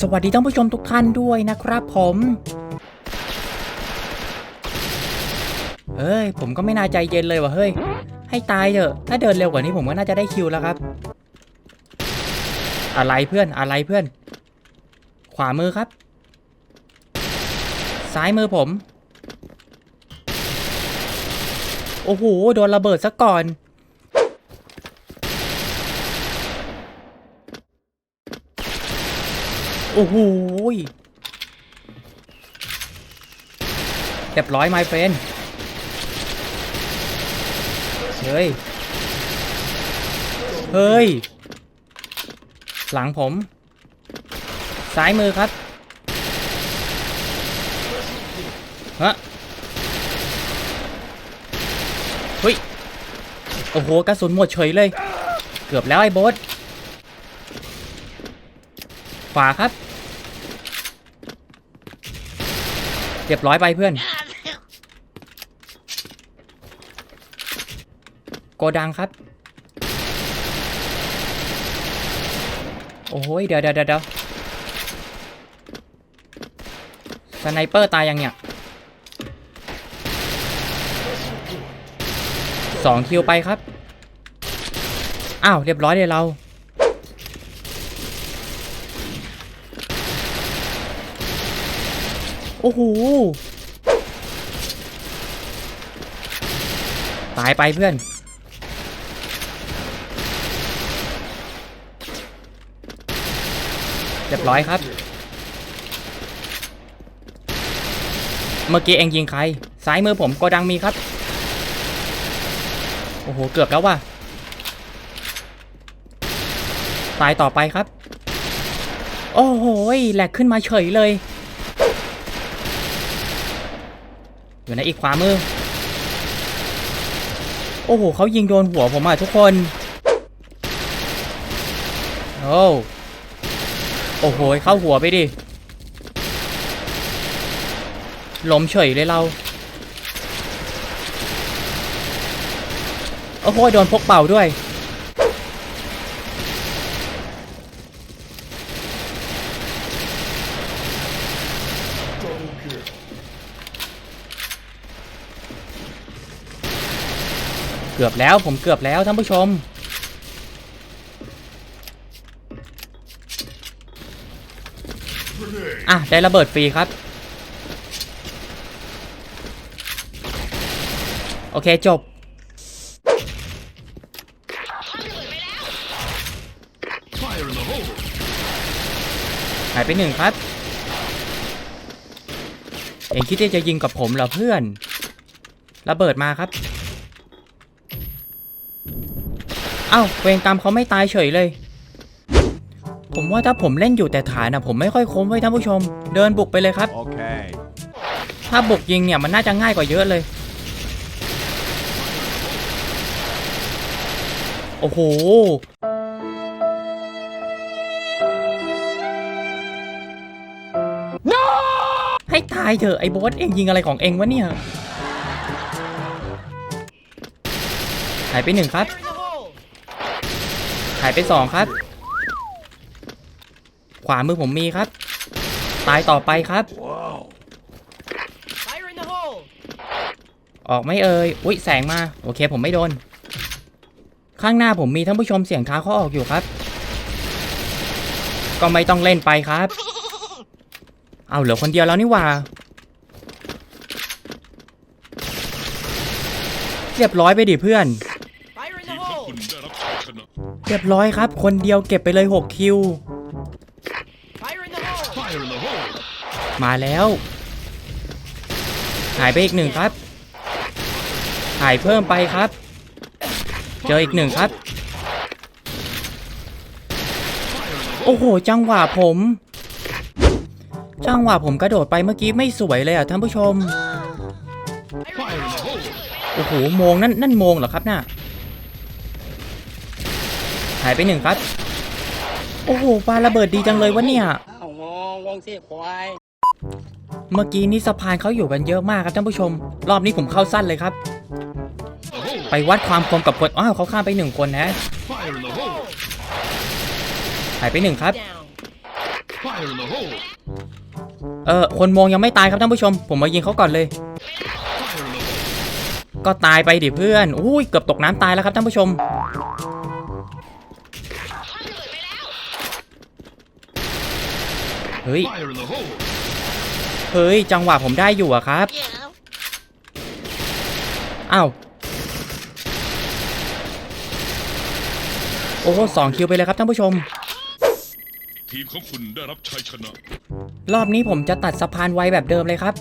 สวัสดีท่านผู้ชมทุกท่านด้วยนะครับผมเฮ้ย ผมก็ไม่น่าใจเย็นเลยว่ะเฮ้ย ให้ตายเถอะ ถ้าเดินเร็วกว่านี้ผมก็น่าจะได้คิวแล้วครับ อะไรเพื่อนอะไรเพื่อน ขวามือครับ ซ้ายมือผม โอ้โห โดนระเบิดซะก่อน โอ้โหเรียบร้อยไมเฟนเฮ้ย เฮ้ย หลังผม ซ้ายมือครับฮะเฮ้ย โอ้โห กระสุนหมดเฉยเลย เกือบแล้วไอ้โบสขวาครับ เรียบร้อยไปเพื่อน โกดังครับ โอ้ยเดี๋ยวเดี๋ยวเดี๋ยวสไนเปอร์ตายยังเนี่ยสองคิวไปครับ อ้าว เรียบร้อยเลยเรา โอ้โห ตายไปเพื่อน เรียบร้อยครับ เมื่อกี้เองยิงใคร ซ้ายมือผมโกดังมีครับ โอ้โห เกือบแล้วว่ะ ตายต่อไปครับ โอ้โหแหลกขึ้นมาเฉยเลย อยู่ในอีกขวามือ โอ้โหเขายิงโดนหัวผมอะทุกคน โอ้โอ้โห เข้าหัวไปดิล้มเฉยเลยเรา โอ้โห โดนพกเป่าด้วย เกือบแล้วผมเกือบแล้วท่านผู้ชม อะ ได้ระเบิดฟรีครับ โอเคจบหายไปหนึ่งครับ เองคิดจะยิงกับผมเหรอเพื่อน ระเบิดมาครับ เอ้าเวงตามเขาไม่ตายเฉยเลย ผมว่าถ้าผมเล่นอยู่แต่ฐานนะผมไม่ค่อยคมไว้ยท่านผู้ชม เดินบุกไปเลยครับ Okay. ถ้าบุกยิงเนี่ยมันน่าจะง่ายกว่าเยอะเลย โอ้โหให้ตายเถอะไอ้โบสเองยิงอะไรของเองวะเนี่ย หายไปหนึ่งครับหายไปสองครับ ขวามือผมมีครับ ตายต่อไปครับ ออกไม่เอ่ย อุ๊ยแสงมา โอเคผมไม่โดน ข้างหน้าผมมีท่านผู้ชมเสียงเท้าเขาออกอยู่ครับ ก็ไม่ต้องเล่นไปครับ เอาเหลือคนเดียวแล้วนี่ว่า เรียบร้อยไปดิเพื่อน เรียบร้อยครับ คนเดียวเก็บไปเลย 6 คิว มาแล้ว หายไปอีกหนึ่งครับ หายเพิ่มไปครับ เจออีกหนึ่งครับ โอ้โห จังหวะผม จังหวะผมกระโดดไปเมื่อกี้ไม่สวยเลยอะท่านผู้ชม โอ้โห โมงนั่นนั่นโมงเหรอครับน่ะายไปหนึ่งครับ โอ้โหปาระเบิดดีจังเลยวะเนี่ยอ้าวงงงงสิควายเมื่อกี้นี้สะพานเขาอยู่กันเยอะมากครับท่านผู้ชม รอบนี้ผมเข้าสั้นเลยครับ The hole! ไปวัดความคมกับคน อ้าวเขาข้ามไปหนึ่งคนนะ Fire in the hole! หายไปหนึ่งครับ Down. Fire in the hole! เออคนมองยังไม่ตายครับท่านผู้ชม ผมมายิงเขาก่อนเลย Fire in the hole! ก็ตายไปดิเพื่อน อุ้ยเกือบตกน้ำตายแล้วครับท่านผู้ชม เฮ้ย Fire in the hole! เฮ้ย จังหวะผมได้อยู่อะครับ อ้าว โอ้โหสองคิวไปเลยครับท่านผู้ชม ทีมของคุณได้รับชัยชนะ รอบนี้ผมจะตัดสะพานไวแบบเดิมเลยครับ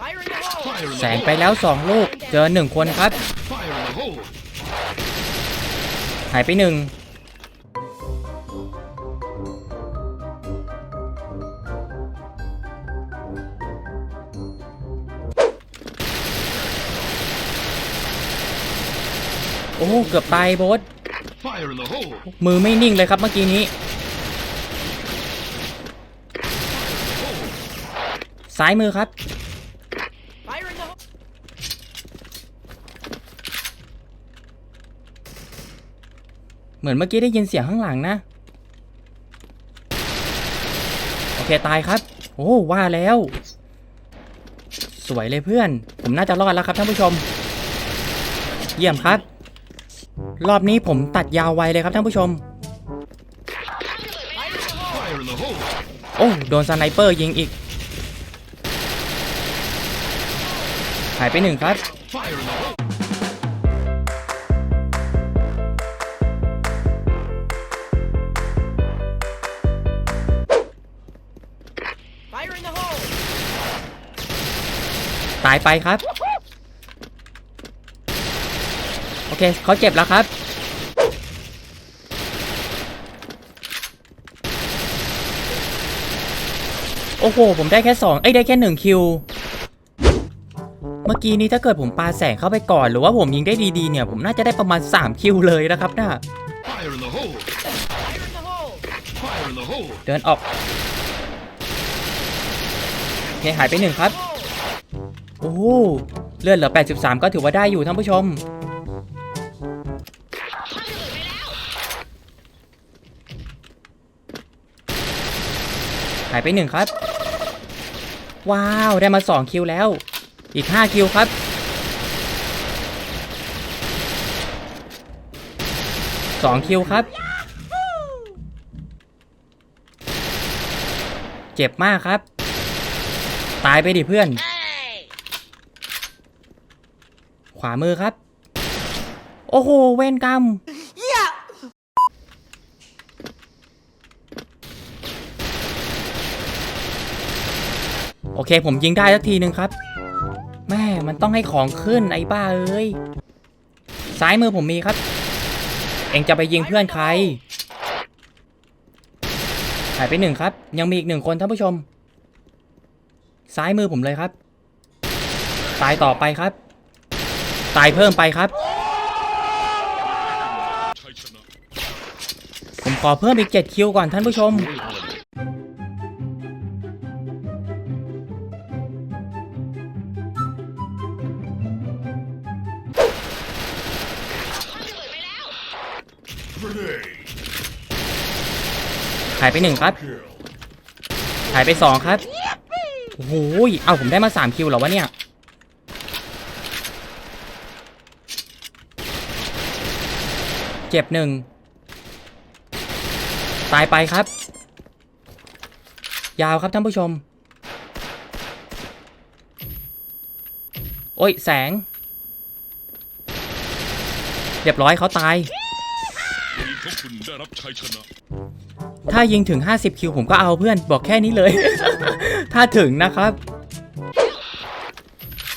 Fire in the hole! Fire in แส the ง hole! ไปแล้ว2ลูก เจอ1คนครับ Fire in the hole! หายไปหนึ่ง โอ้ เกือบตายโบส Fire in the hole! มือไม่นิ่งเลยครับเมื่อกี้นี้ ซ้ายมือครับ Fire in the hole! เหมือนเมื่อกี้ได้ยินเสียงข้างหลังนะ โอเค ตายครับ โอ้ ว่าแล้ว สวยเลยเพื่อน ผมน่าจะรอดแล้วครับท่านผู้ชม เยี่ยมครับ รอบนี้ผมตัดยาวไวเลยครับท่านผู้ชม โอ้โดนสไนเปอร์ยิงอีก หายไปหนึ่งครับ ตายไปครับ โอ เคเขาเจ็บแล้วครับ โอ้โห ผมได้แค่สองเอ้ยได้แค่หนึ่งคิว เมื่อกี้นี้ถ้าเกิดผมปาแสงเข้าไปก่อน หรือว่าผมยิงได้ดีๆเนี่ย ผมน่าจะได้ประมาณ 3 คิวเลยนะครับน่า Fire in the hole! Fire in the hole! Fire in the hole! เดินออกโอเคหายไปหนึ่งครับ โอ้โหเลือดเหลือ 83 ก็ถือว่าได้อยู่ท่านผู้ชม หายไปหนึ่งครับ ว้าว ได้มา 2 คิวแล้ว อีก 5 คิวครับ 2 คิวครับ เจ็บมากครับ ตายไปดิเพื่อน ขวามือครับ โอ้โห เวนกรรม โอเค ผมยิงได้สักทีหนึ่งครับแม่มันต้องให้ของขึ้นไอ้บ้าเอ้ยซ้ายมือผมมีครับ เองจะไปยิงเพื่อนใครหายไปหนึ่งครับ ยังมีอีกหนึ่งคนท่านผู้ชม ซ้ายมือผมเลยครับ ตายต่อไปครับ ตายเพิ่มไปครับ ผมขอเพิ่มอีก7คิวก่อนท่านผู้ชมายไปหนึ่งครับ หายไปสองครับ โอ้โหยเอาผมได้มา3คิวเหรอวะเนี่ย เจ็บหนึ่ง ตายไปครับ ยาวครับท่านผู้ชม โอ้ย แสง เรียบร้อยเขาตายทีมของคุณได้รับชัยชนะ ถ้ายิงถึง 50 คิวผมก็เอาเพื่อนบอกแค่นี้เลย ถ้าถึงนะครับ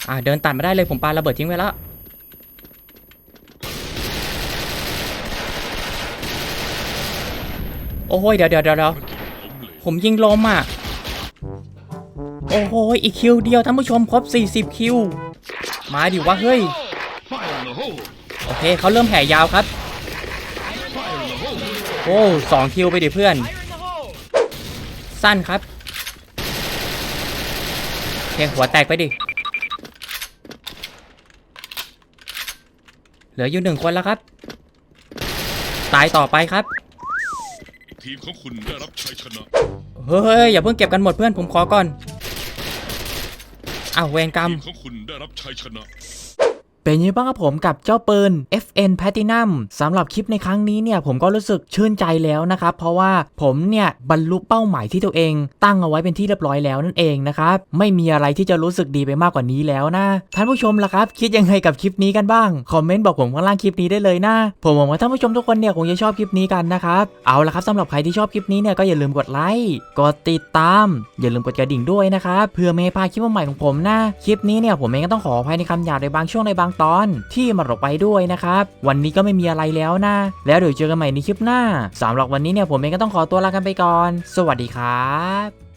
อ่าเดินตัดมาได้เลยผมปาระเบิดทิ้งไว้แล้วโอ้ยเดี๋ยวเดี๋ยวเดี๋ยวเดี๋ยวผมยิงล้มอะ โอ้โหอีกคิวเดียวท่านผู้ชมครบ 40 คิว มาดิวะเฮ้ย โอเคเขาเริ่มแห่ยาวครับ โอ้สองคิวไปดิเพื่อน Fire in the hole! สั้นครับเพียงหัวแตกไปดิ เหลืออยู่หนึ่งคนแล้วครับ ตายต่อไปครับ ทีมของคุณได้รับชัยชนะ เฮ้ย อย่าเพิ่งเก็บกันหมดเพื่อนผมขอก่อนอ้าวเวรกรรมทีมของคุณได้รับชัยชนะ เป็นยังไงบ้างครับผมกับเจ้าปืน FN Platinum สำหรับคลิปในครั้งนี้เนี่ยผมก็รู้สึกชื่นใจแล้วนะครับเพราะว่าผมเนี่ยบรรลุเป้าหมายที่ตัวเอง ตั้งเอาไว้เป็นที่เรียบร้อยแล้วนั่นเองนะครับไม่มีอะไรที่จะรู้สึกดีไปมากกว่านี้แล้วนะท่านผู้ชมล่ะครับ คิดยังไงกับคลิปนี้กันบ้างคอมเมนต์บอกผมข้างล่างคลิปนี้ได้เลยนะผมหวังว่าท่านผู้ชมทุกคนเนี่ยคงจะชอบคลิปนี้กันนะครับเอาละครับสำหรับใครที่ชอบคลิปนี้เนี่ยก็อย่าลืมกดไลค์กดติดตาม อย่าลืมกดกระดิ่งด้วยนะครับเพื่อไม่ให้พลาดคลิปใหม่ของผมนะคลิปนี้เนี่ยผมเองก็ต้องขออภัยในคำหยาบในบางช่วงในบางตอนที่มาหลบไปด้วยนะครับ วันนี้ก็ไม่มีอะไรแล้วนะ แล้วเดี๋ยวเจอกันใหม่ในคลิปหน้าสำหรับวันนี้เนี่ยผมเองก็ต้องขอตัวลากันไปก่อน สวัสดีครับ